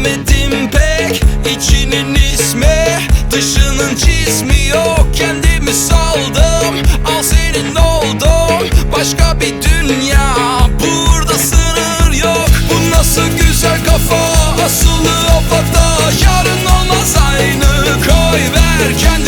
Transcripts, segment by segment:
Bilemedim pek. İçinin ismi Dışının cismi yok. Kendimi saldım Al senin oldum. Başka bir dünya Burada sınır yok. Bu nasıl güzel kafa Asılı havada yarın olmaz aynı. Koy ver kendini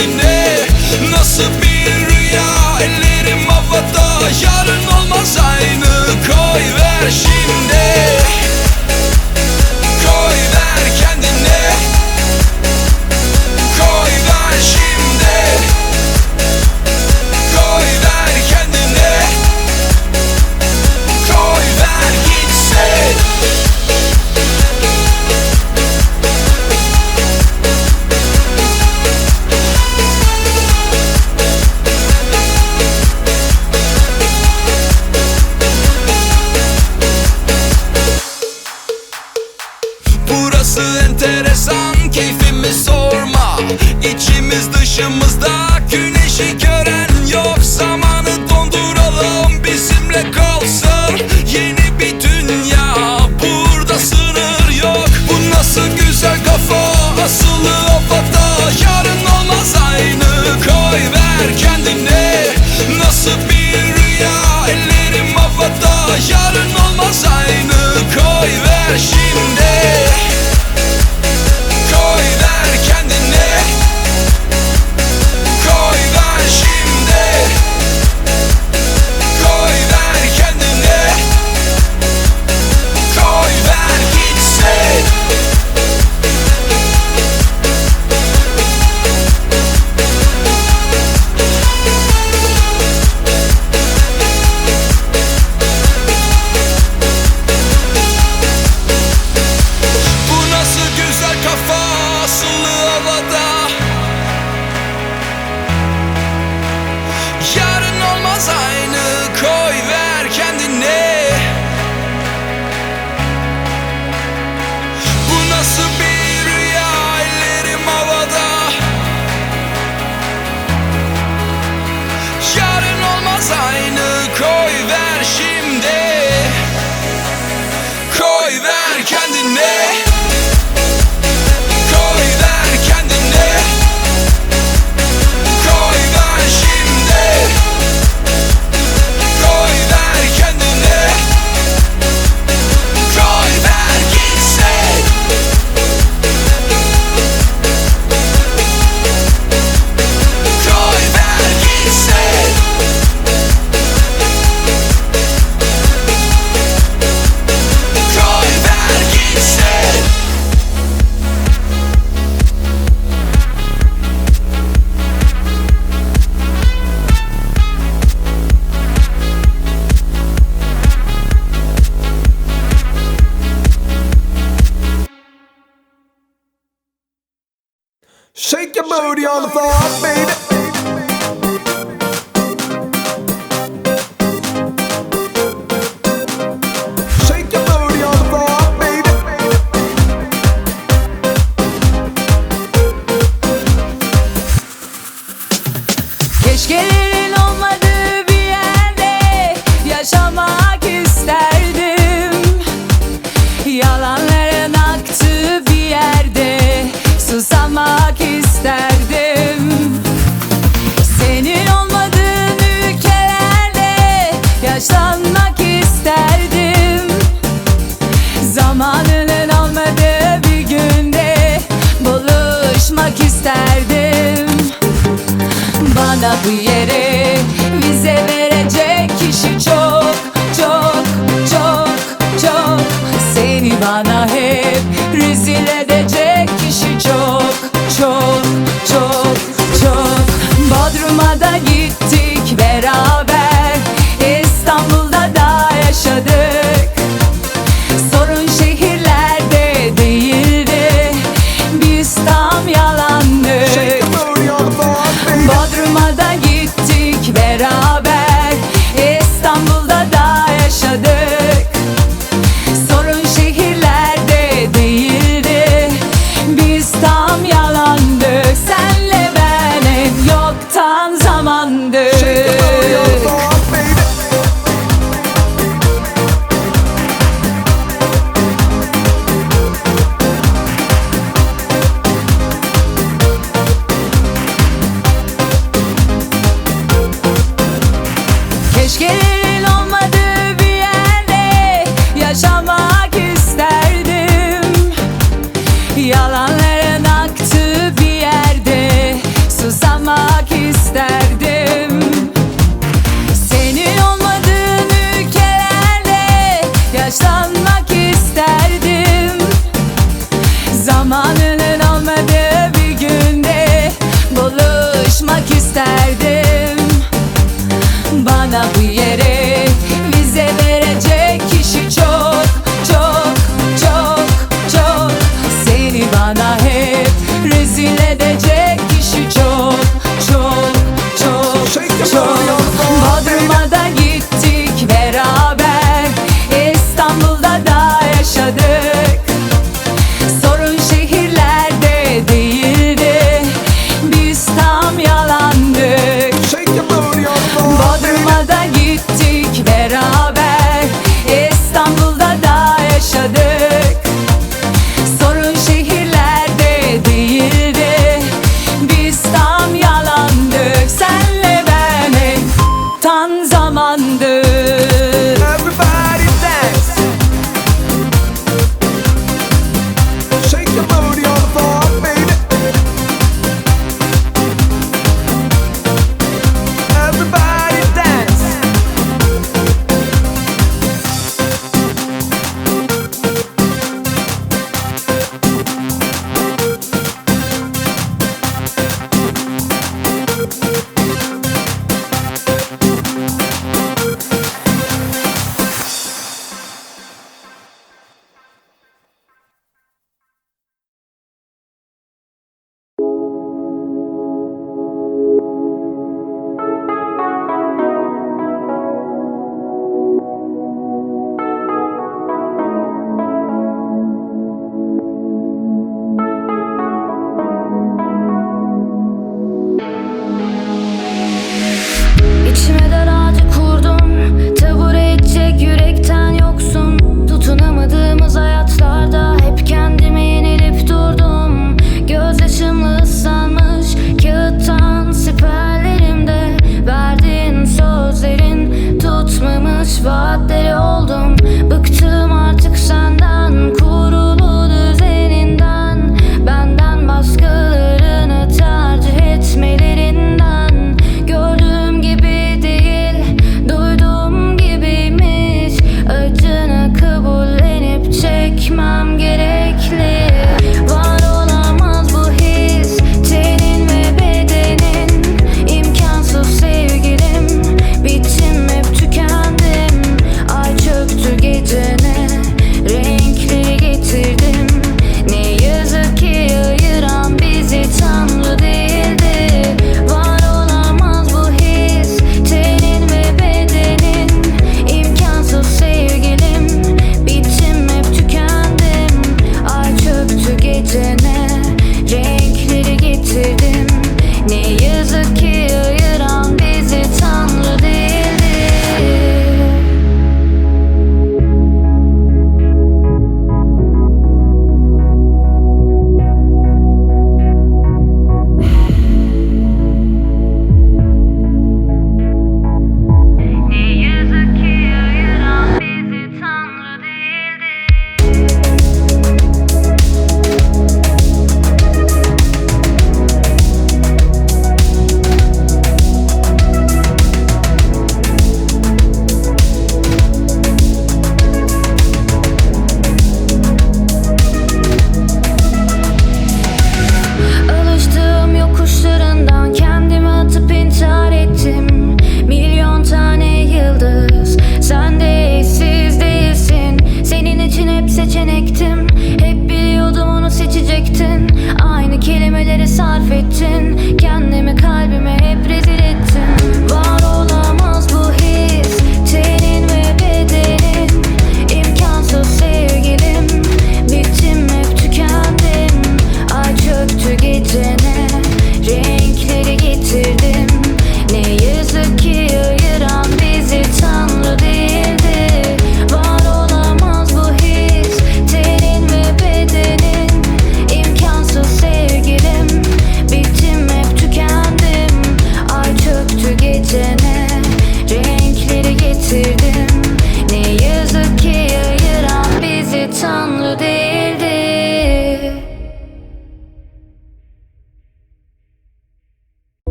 da bu yere yoldan